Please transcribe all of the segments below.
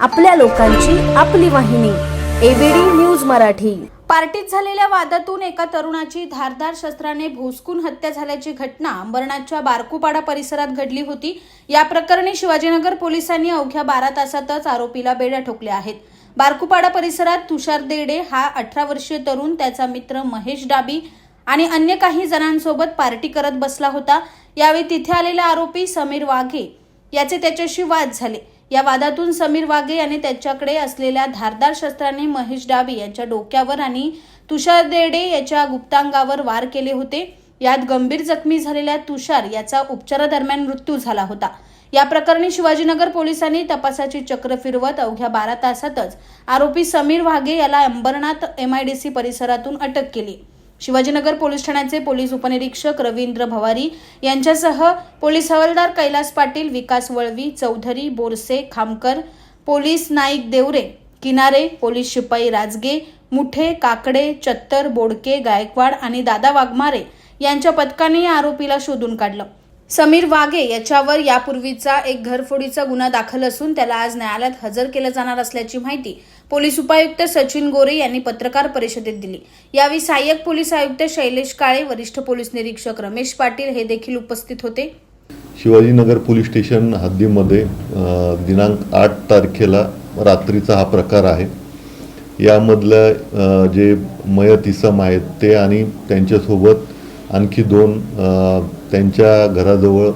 आपल्या लोकांची आपली वाहिनी एबीडी न्यूज मराठी. पार्टीत झालेल्या वादातून एका तरुणाची धारदार शस्त्राने भोसकून हत्या झाल्याची घटना अंबरनाथच्या बारकुपाडा परिसरात घडली होती. या प्रकरणी शिवाजीनगर पोलिसांनी अवघ्या बारा तासातच आरोपीला बेड्या ठोकल्या आहेत. बारकुपाडा परिसरात तुषार देडे हा अठरा वर्षीय तरुण त्याचा मित्र महेश डाबी आणि अन्य काही जणांसोबत पार्टी करत बसला होता. यावेळी तिथे आलेला आरोपी समीर वाघे याचे त्याच्याशी वाद झाले. या वादातून समीर वाघे याने त्याच्याकडे असलेल्या धारदार शस्त्राने महेश डाबे यांच्या डोक्यावर आणि तुषार देडे याच्या गुप्तांगावर वार केले होते. यात गंभीर जखमी झालेल्या तुषार याचा उपचारादरम्यान मृत्यू झाला होता. या प्रकरणी शिवाजीनगर पोलिसांनी तपासाची चक्र फिरवत अवघ्या बारा तासातच आरोपी समीर वाघे याला अंबरनाथ एमआयडीसी परिसरातून अटक केली. शिवाजीनगर पोलीस ठाण्याचे पोलीस उपनिरीक्षक रवींद्र भवारी यांच्यासह पोलीस हवालदार कैलास पाटील विकास वळवी चौधरी बोरसे खामकर पोलीस नाईक देवरे किनारे पोलीस शिपाई राजगे मुठे काकडे चत्तर बोडके गायकवाड आणि दादा वाघमारे यांच्या पथकाने या आरोपीला शोधून काढलं. समीर वाघे याच्यावर यापूर्वीचा एक घरफोडीचा गुन्हा दाखल असून त्याला आज न्यायालयात हजर केलं जाणार असल्याची माहिती पोलीस उपायुक्त सचिन गोरे यांनी पत्रकार परिषदेत दिली. यावेळी सहाय्यक पोलीस आयुक्त शैलेश काळे वरिष्ठ पोलीस निरीक्षक रमेश पाटील हे देखील उपस्थित होते. शिवाजीनगर पोलीस स्टेशन हद्दीमध्ये दिनांक आठ तारखेला रात्रीचा हा प्रकार आहे. यामधलं जे मयत इसम आहेत ते आणि त्यांच्यासोबत आणखी दोन त्यांच्या घराजवळ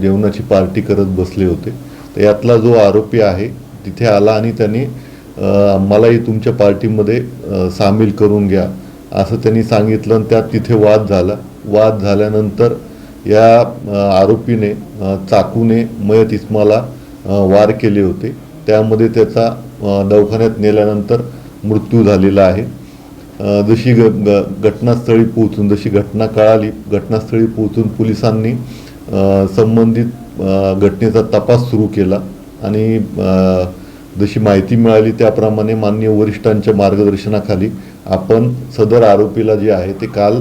जेवणाची पार्टी करत बसले होते. तर यातला जो आरोपी आहे तिथे आला आणि त्यांनी मलाही तुमच्या पार्टीमध्ये सामील करून घ्या असं त्यांनी सांगितलं आणि त्यात तिथे वाद झाला. वाद झाल्यानंतर या आरोपीने चाकूने मयत इस्माला वार केले होते. त्यामध्ये त्याचा दवाखान्यात नेल्यानंतर मृत्यू झालेला आहे. जशी ग घटनास्थळी पोहोचून जशी घटना कळाली घटनास्थळी पोहोचून पोलिसांनी संबंधित घटनेचा तपास सुरू केला आणि जशी माहिती मिळाली त्याप्रमाणे मान्य वरिष्ठांच्या मार्गदर्शनाखाली आपण सदर आरोपीला जे आहे ते काल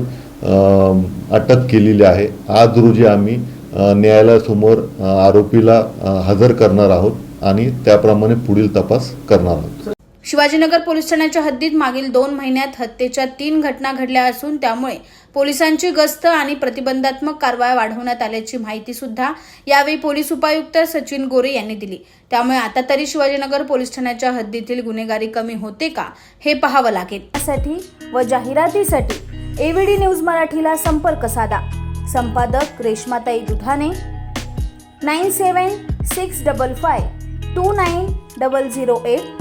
अटक केलेली आहे. आज रोजी आम्ही न्यायालयासमोर आरोपीला हजर करणार आहोत आणि त्याप्रमाणे पुढील तपास करणार आहोत. शिवाजीनगर पोलीस ठाण्याच्या हद्दीत मागील दोन महिन्यात हत्येच्या तीन घटना घडल्या असून त्यामुळे पोलिसांची गस्त आणि प्रतिबंधात्मक कारवाया वाढवण्यात आल्याची माहिती सुद्धा यावेळी पोलीस उपायुक्त सचिन गोरे यांनी दिली. त्यामुळे आता तरी शिवाजीनगर पोलीस ठाण्याच्या हद्दीतील गुन्हेगारी कमी होते का हे पाहावं लागेल. यासाठी व जाहिरातीसाठी एव्हीडी न्यूज मराठीला संपर्क साधा. संपादक रेश्माताई Dudhane nine seven six double five two nine double zero eight